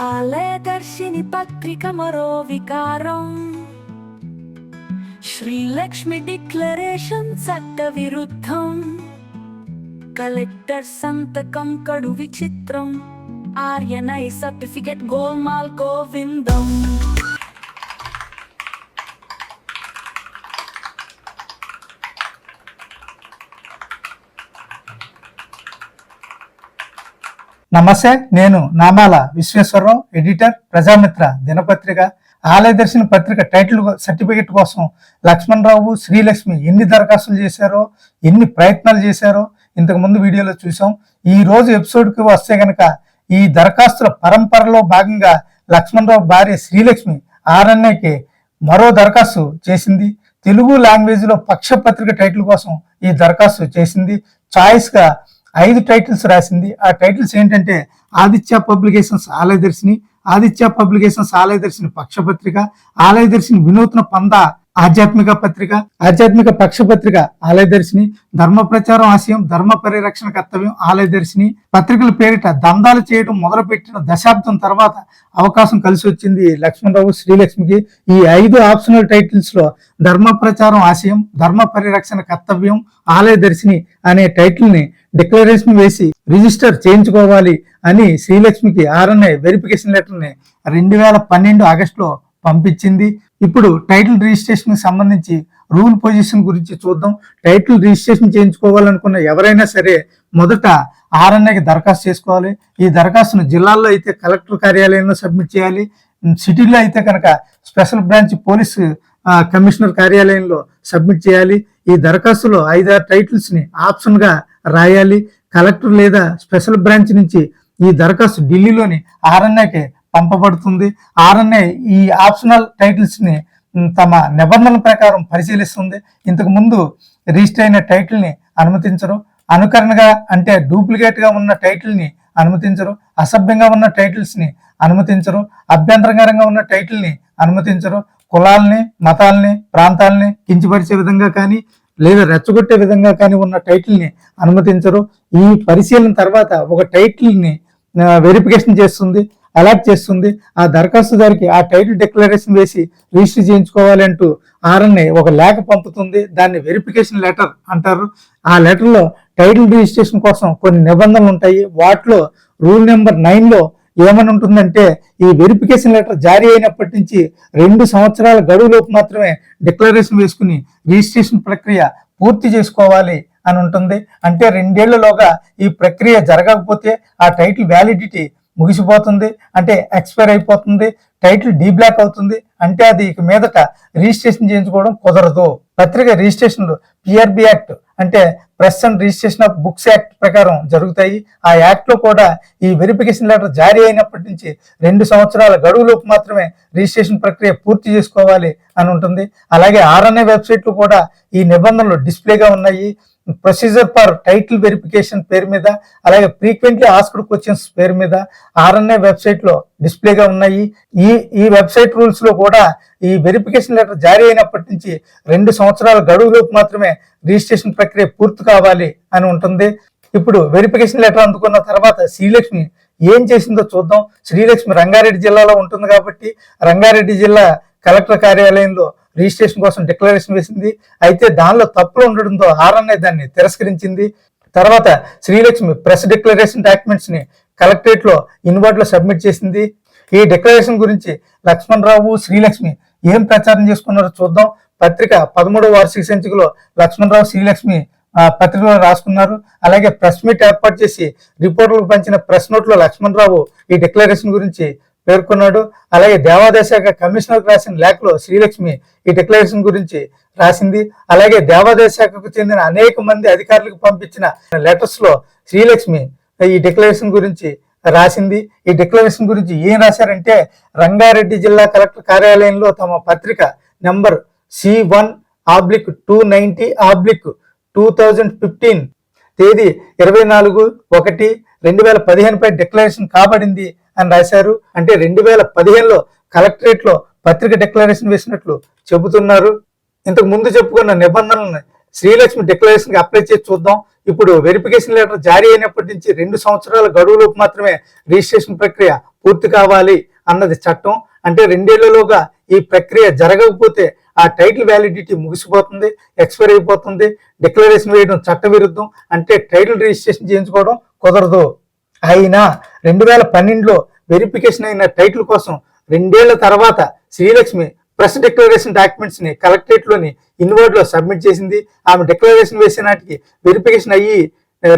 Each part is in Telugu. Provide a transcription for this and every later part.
ఆలయదర్శిని పత్రిక మరో వికారం శ్రీలక్ష్మి డిక్లరేషన్ చట్ట విరుద్ధం కలెక్టర్ సంతకం కడు విచిత్రం ఆర్యనై సర్టిఫికెట్ గోల్మాల్ గోవిందం నమస్తే నేను నామాల విశ్వేశ్వరరావు ఎడిటర్ ప్రజామిత్ర దినపత్రిక ఆలయదర్శిని పత్రిక టైటిల్ సర్టిఫికెట్ కోసం లక్ష్మణరావు శ్రీలక్ష్మి ఎన్ని దరఖాస్తులు చేశారో ఎన్ని ప్రయత్నాలు చేశారో ఇంతకుముందు వీడియోలో చూసాం ఈ రోజు ఎపిసోడ్కి వస్తే గనక ఈ దరఖాస్తుల పరంపరలో భాగంగా లక్ష్మణరావు భార్య శ్రీలక్ష్మి ఆర్ఎన్ఏకి మరో దరఖాస్తు చేసింది. తెలుగు లాంగ్వేజ్లో పక్షపత్రిక పక్ష పత్రిక టైటిల్ కోసం ఈ దరఖాస్తు చేసింది. చాయిస్గా ఐదు టైటిల్స్ రాసింది. ఆ టైటిల్స్ ఏంటంటే ఆదిత్య పబ్లికేషన్స్ ఆలయదర్శిని ఆదిత్య పబ్లికేషన్స్ ఆలయదర్శిని పక్షపత్రిక ఆలయదర్శిని వినూత్న పంద ఆధ్యాత్మిక పత్రిక ఆధ్యాత్మిక పక్షపత్రిక ఆలయదర్శిని ధర్మ ప్రచారం ఆశయం ధర్మ పరిరక్షణ కర్తవ్యం ఆలయదర్శిని పత్రికల పేరిట దందాలు చేయడం మొదలుపెట్టిన దశాబ్దం తర్వాత అవకాశం కలిసి వచ్చింది లక్ష్మణరావు శ్రీలక్ష్మికి. ఈ ఐదు ఆప్షనల్ టైటిల్స్లో ధర్మ ప్రచారం ఆశయం ధర్మ పరిరక్షణ కర్తవ్యం ఆలయదర్శిని అనే టైటిల్ని డిక్లరేషన్ వేసి రిజిస్టర్ చేయించుకోవాలి అని శ్రీలక్ష్మికి ఆర్ఎన్ఐ వెరిఫికేషన్ లెటర్ని రెండు వేల పన్నెండు ఆగస్టులో పంపించింది. ఇప్పుడు టైటిల్ రిజిస్ట్రేషన్కి సంబంధించి రూల్ పొజిషన్ గురించి చూద్దాం. టైటిల్ రిజిస్ట్రేషన్ చేయించుకోవాలనుకున్న ఎవరైనా సరే మొదట ఆర్ఎన్ఏకి దరఖాస్తు చేసుకోవాలి. ఈ దరఖాస్తును జిల్లాల్లో అయితే కలెక్టర్ కార్యాలయంలో సబ్మిట్ చేయాలి. సిటీలో అయితే కనుక స్పెషల్ బ్రాంచ్ పోలీసు కమిషనర్ కార్యాలయంలో సబ్మిట్ చేయాలి. ఈ దరఖాస్తులో ఐదారు టైటిల్స్ని ఆప్షన్గా రాయాలి. కలెక్టర్ లేదా స్పెషల్ బ్రాంచ్ నుంచి ఈ దరఖాస్తు ఢిల్లీలోని ఆర్ఎన్ఏకి పంపబడుతుంది. ఆర్ఎన్ఏ ఈ ఆప్షనల్ టైటిల్స్ని తమ నిబంధనల ప్రకారం పరిశీలిస్తుంది. ఇంతకు ముందు రిజిస్టర్ అయిన టైటిల్ని అనుమతించరు. అనుకరణగా అంటే డూప్లికేట్గా ఉన్న టైటిల్ని అనుమతించరు. అసభ్యంగా ఉన్న టైటిల్స్ని అనుమతించరు. అభ్యంతరకరంగా ఉన్న టైటిల్ని అనుమతించరు. కులాల్ని మతాల్ని ప్రాంతాలని కించపరిచే విధంగా కానీ లేదా రెచ్చగొట్టే విధంగా కానీ ఉన్న టైటిల్ని అనుమతించరు. ఈ పరిశీలన తర్వాత ఒక టైటిల్ని వెరిఫికేషన్ చేస్తుంది. అలాట్ చేస్తుంది. ఆ దరఖాస్తుదారికి ఆ టైటిల్ డిక్లరేషన్ వేసి రిజిస్టర్ చేయించుకోవాలంటూ ఆర్ఎన్ఏ ఒక లేఖ పంపుతుంది. దాన్ని వెరిఫికేషన్ లెటర్ అంటారు. ఆ లెటర్లో టైటిల్ రిజిస్ట్రేషన్ కోసం కొన్ని నిబంధనలు ఉంటాయి. వాటిలో రూల్ నెంబర్ నైన్లో ఏమని ఉంటుందంటే ఈ వెరిఫికేషన్ లెటర్ జారీ అయినప్పటి నుంచి రెండు సంవత్సరాల గడువులోపు మాత్రమే డిక్లరేషన్ వేసుకుని రిజిస్ట్రేషన్ ప్రక్రియ పూర్తి చేసుకోవాలి అని ఉంటుంది. అంటే రెండేళ్ళలోగా ఈ ప్రక్రియ జరగకపోతే ఆ టైటిల్ వ్యాలిడిటీ ముగిసిపోతుంది అంటే ఎక్స్పైర్ అయిపోతుంది టైటిల్ డీబ్లాక్ అవుతుంది అంటే అది ఇక మీదట రిజిస్ట్రేషన్ చేయించుకోవడం కుదరదు. పత్రిక రిజిస్ట్రేషన్లు పిఆర్బి యాక్ట్ అంటే press and registration of books act ప్రకారం జరుగుతాయి. ఆ యాక్ట్లో కూడా ఈ వెరిఫికేషన్ లెటర్ జారీ అయినప్పటి నుంచి రెండు సంవత్సరాల గడువులోపు మాత్రమే రిజిస్ట్రేషన్ ప్రక్రియ పూర్తి చేసుకోవాలి అని ఉంటుంది. అలాగే ఆర్ఎన్ఏ వెబ్సైట్లు కూడా ఈ నిబంధనలు డిస్ప్లేగా ఉన్నాయి. ప్రొసీజర్ ఫర్ టైటిల్ వెరిఫికేషన్ పేరు మీద అలాగే ఫ్రీక్వెంట్లీ ఆస్క్డ్ క్వశ్చన్స్ పేరు మీద ఆర్ఎన్ఏ వెబ్సైట్లో డిస్ప్లేగా ఉన్నాయి. ఈ ఈ వెబ్సైట్ రూల్స్లో కూడా ఈ వెరిఫికేషన్ లెటర్ జారీ అయినప్పటి నుంచి రెండు సంవత్సరాల గడువులోపు మాత్రమే రిజిస్ట్రేషన్ ప్రక్రియ పూర్తి కావాలి అని ఉంటుంది. ఇప్పుడు వెరిఫికేషన్ లెటర్ అందుకున్న తర్వాత శ్రీలక్ష్మి ఏం చేసిందో చూద్దాం. శ్రీలక్ష్మి రంగారెడ్డి జిల్లాలో ఉంటుంది కాబట్టి రంగారెడ్డి జిల్లా కలెక్టర్ కార్యాలయంలో రిజిస్ట్రేషన్ కోసం డిక్లరేషన్ వేసింది. అయితే దానిలో తప్పులు ఉండడంతో ఆర్ఎన్ఐ దాన్ని తిరస్కరించింది. తర్వాత శ్రీలక్ష్మి ప్రెస్ డిక్లరేషన్ డాక్యుమెంట్స్ని కలెక్టరేట్లో ఇన్వర్ట్లో సబ్మిట్ చేసింది. ఈ డిక్లరేషన్ గురించి లక్ష్మణ్ రావు శ్రీలక్ష్మి ఏం ప్రచారం చేసుకున్నారో చూద్దాం. పత్రిక పదమూడవ వార్షిక సంచికలో లక్ష్మణ్ రావు శ్రీలక్ష్మి ఆ, పత్రికలో రాసుకున్నారు. అలాగే ప్రెస్ మీట్ ఏర్పాటు చేసి రిపోర్టర్లకు పంచిన ప్రెస్ నోట్లో లక్ష్మణ్ రావు ఈ డిక్లరేషన్ గురించి పేర్కొన్నాడు. అలాగే దేవాదాయ శాఖ కమిషనర్ రాసిన లేఖలో శ్రీలక్ష్మి ఈ డిక్లరేషన్ గురించి రాసింది. అలాగే దేవాదాయ శాఖకు చెందిన అనేక మంది అధికారులకు పంపించిన లెటర్స్లో శ్రీలక్ష్మి ఈ డిక్లరేషన్ గురించి రాసింది. ఈ డిక్లరేషన్ గురించి ఏం రాశారంటే రంగారెడ్డి జిల్లా కలెక్టర్ కార్యాలయంలో తమ పత్రిక number C one oblique two ninety oblique two thousand fifteen తేదీ ఇరవై నాలుగు ఒకటి రెండు వేల పదిహేనుపై డిక్లరేషన్ కాబడింది. అని రాశారు. అంటే రెండు వేల పదిహేనులో కలెక్టరేట్లో పత్రిక డిక్లరేషన్ వేసినట్లు చెబుతున్నారు. ఇంతకు ముందు చెప్పుకున్న నిబంధనలను శ్రీలక్ష్మి డిక్లరేషన్కి అప్లై చేసి చూద్దాం. ఇప్పుడు వెరిఫికేషన్ లెటర్ జారీ అయినప్పటి నుంచి రెండు సంవత్సరాల గడువులోపు మాత్రమే రిజిస్ట్రేషన్ ప్రక్రియ పూర్తి కావాలి అన్నది చట్టం. అంటే రెండేళ్ళలోగా ఈ ప్రక్రియ జరగకపోతే ఆ టైటిల్ వ్యాలిడిటీ ముగిసిపోతుంది ఎక్స్పైర్ అయిపోతుంది. డిక్లరేషన్ వేయడం చట్టవిరుద్ధం. అంటే టైటిల్ రిజిస్ట్రేషన్ చేయించుకోవడం కుదరదు. అయినా రెండు వేల పన్నెండులో వెరిఫికేషన్ అయిన టైటిల్ కోసం రెండేళ్ళ తర్వాత శ్రీలక్ష్మి ప్రెస్ డిక్లరేషన్ డాక్యుమెంట్స్ని కలెక్టరేట్లోని ఇన్వర్డ్లో సబ్మిట్ చేసింది. ఆమె డిక్లరేషన్ వేసే నాటికి వెరిఫికేషన్ అయ్యి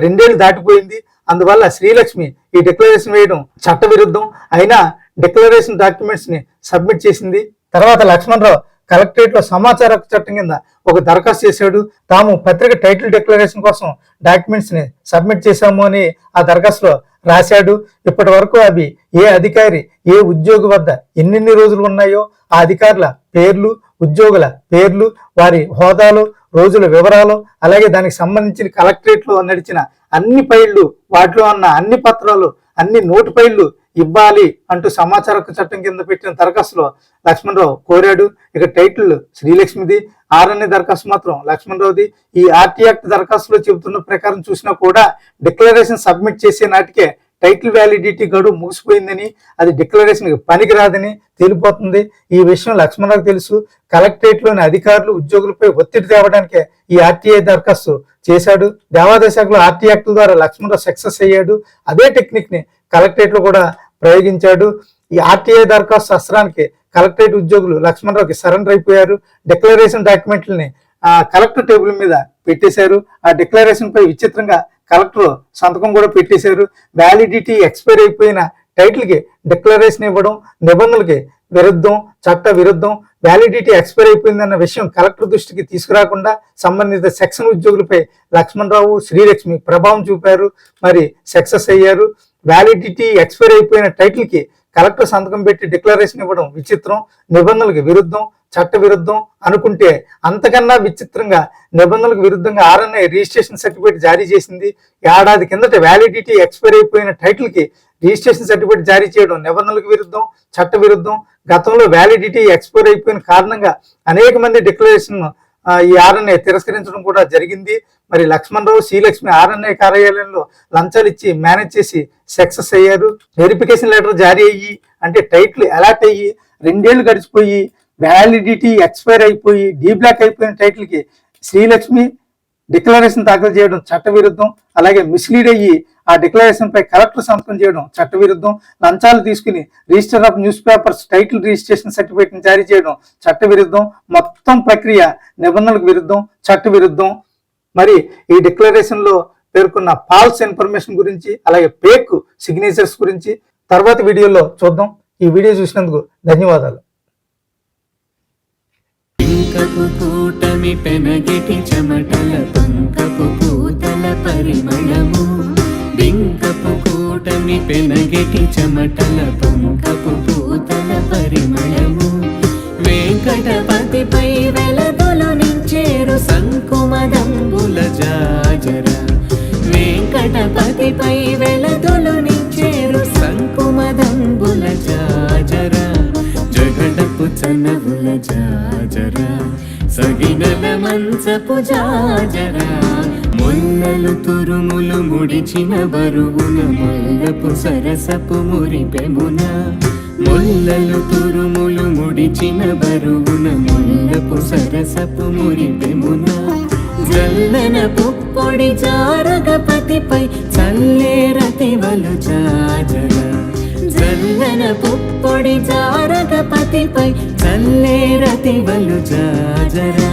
రెండేళ్ళు దాటిపోయింది. అందువల్ల శ్రీలక్ష్మి ఈ డిక్లరేషన్ వేయడం చట్టవిరుద్ధం. అయినా డిక్లరేషన్ డాక్యుమెంట్స్ని సబ్మిట్ చేసింది. తర్వాత లక్ష్మణరావు కలెక్టరేట్లో సమాచార చట్టం కింద ఒక దరఖాస్తు చేశాడు. తాము పత్రిక టైటిల్ డిక్లరేషన్ కోసం డాక్యుమెంట్స్ని సబ్మిట్ చేశాము అని ఆ దరఖాస్తులో రాశాడు. ఇప్పటి వరకు అవి ఏ అధికారి ఏ ఉద్యోగి వద్ద ఎన్నెన్ని రోజులు ఉన్నాయో ఆ అధికారుల పేర్లు ఉద్యోగుల పేర్లు వారి హోదాలు రోజుల వివరాలు అలాగే దానికి సంబంధించిన కలెక్టరేట్లో నడిచిన అన్ని ఫైళ్ళు వాటిలో ఉన్న అన్ని పత్రాలు అన్ని నోటు పైళ్ళు ఇవ్వాలి అంటూ సమాచార చట్టం కింద పెట్టిన దరఖాస్తులో లక్ష్మణరావు కోరాడు. ఇక టైటిల్ శ్రీలక్ష్మిది. ఆర్ఎన్ఏ దరఖాస్తు మాత్రం లక్ష్మణరావుది. ఈ ఆర్టీ యాక్ట్ దరఖాస్తులో చెబుతున్న ప్రకారం చూసినా కూడా డిక్లరేషన్ సబ్మిట్ చేసే నాటికే టైటిల్ వ్యాలిడిటీ గడువు ముగిసిపోయిందని అది డిక్లరేషన్ పనికిరాదని తేలిపోతుంది. ఈ విషయం లక్ష్మణరావు తెలుసు. కలెక్టరేట్లోని అధికారులు ఉద్యోగులపై ఒత్తిడి తేవడానికే ఈ ఆర్టీఐ దరఖాస్తు చేశాడు. దేవాదశాఖలో ఆర్టీ యాక్ట్ ద్వారా లక్ష్మణరావు సక్సెస్ అయ్యాడు. అదే టెక్నిక్ని కలెక్టరేట్లో కూడా ప్రయోగించాడు. ఈ ఆర్టీఐ దరఖాస్తు అస్త్రానికి కలెక్టరేట్ ఉద్యోగులు లక్ష్మణరావుకి సరెండర్ అయిపోయారు. డిక్లరేషన్ డాక్యుమెంట్లని ఆ కలెక్టర్ టేబుల్ మీద పెట్టేశారు. ఆ డిక్లరేషన్ పై విచిత్రంగా కలెక్టర్ సంతకం కూడా పెట్టేశారు. వ్యాలిడిటీ ఎక్స్పైర్ అయిపోయిన టైటిల్కి డిక్లరేషన్ ఇవ్వడం నిబంధనలకి విరుద్ధం చట్ట విరుద్ధం వ్యాలిడిటీ ఎక్స్పైర్ అయిపోయిందన్న విషయం కలెక్టర్ దృష్టికి తీసుకురాకుండా సంబంధిత సెక్షన్ ఉద్యోగులపై లక్ష్మణరావు శ్రీలక్ష్మి ప్రభావం చూపారు. మరి సక్సెస్ అయ్యారు. వ్యాలిడిటీ ఎక్స్పైర్ అయిపోయిన టైటిల్కి కలెక్టర్ సంతకం పెట్టి డిక్లరేషన్ ఇవ్వడం విచిత్రం. నిబంధనలకు విరుద్ధం. చట్ట విరుద్ధం అనుకుంటే అంతకన్నా విచిత్రంగా నిబంధనలకు విరుద్ధంగా ఆర్ఎన్ఐ రిజిస్ట్రేషన్ సర్టిఫికేట్ జారీ చేసింది. ఏడాది కిందట వ్యాలిడిటీ ఎక్స్పైర్ అయిపోయిన టైటిల్కి రిజిస్ట్రేషన్ సర్టిఫికేట్ జారీ చేయడం నిబంధనలకు విరుద్ధం చట్ట విరుద్ధం గతంలో వ్యాలిడిటీ ఎక్స్పైర్ అయిపోయిన కారణంగా అనేక మంది డిక్లరేషన్ ఈ ఆర్ఎన్ఐ తిరస్కరించడం కూడా జరిగింది. మరి లక్ష్మణరావు శ్రీలక్ష్మి ఆర్ఎన్ఐ కార్యాలయంలో లంచాలు ఇచ్చి మేనేజ్ చేసి సక్సెస్ అయ్యారు. వెరిఫికేషన్ లెటర్ జారీ అయ్యి అంటే టైట్లు అలాట్ అయ్యి రెండేళ్ళు గడిచిపోయి వ్యాలిడిటీ ఎక్స్పైర్ అయిపోయి డీ బ్లాక్ అయిపోయిన టైటిల్కి శ్రీలక్ష్మి డిక్లరేషన్ దాఖలు చేయడం చట్టవిరుద్ధం. అలాగే మిస్లీడ్ అయ్యి ఆ డిక్లరేషన్ పై కలెక్టర్ సంతకం చేయడం చట్టవిరుద్ధం. లంచాలు తీసుకుని register of newspapers title registration సర్టిఫికేట్ని జారీ చేయడం చట్టవిరుద్ధం. మొత్తం ప్రక్రియ నిబంధనలకు విరుద్ధం చట్టవిరుద్ధం. మరి ఈ డిక్లరేషన్లో పేర్కొన్న ఫాల్స్ ఇన్ఫర్మేషన్ గురించి అలాగే పేక్ సిగ్నేచర్స్ గురించి తర్వాత వీడియోలో చూద్దాం. ఈ వీడియో చూసినందుకు ధన్యవాదాలు. పంకపు కూటమి పెనగిటి చెమటల పంకపు పూతల పరిమళము. బింకపు కూటమి పెనగిటి చెమటల పంకపు పూతల పరిమళము. వెంకటపతిపై వెలదులు నించేరు సంకుమదంబుల జాజర. వెంకటపతిపై వెలదులు చనవుల జాజర సగినల మంచపు జాజర మొన్నలు తురుములు ముడిచిన బరువున మల్లపు సరసపు మురిపెమున ముల్లలు తురుములు ముడిచిన బరువున మల్లపు సరసపు మురిపెమున జల్లన పుప్పొడి జారగపతిపై చల్లేరతివలు జాజర. చల్లన పుప్పొడి జారగపతిపై చల్లేరతివలు జాజరా.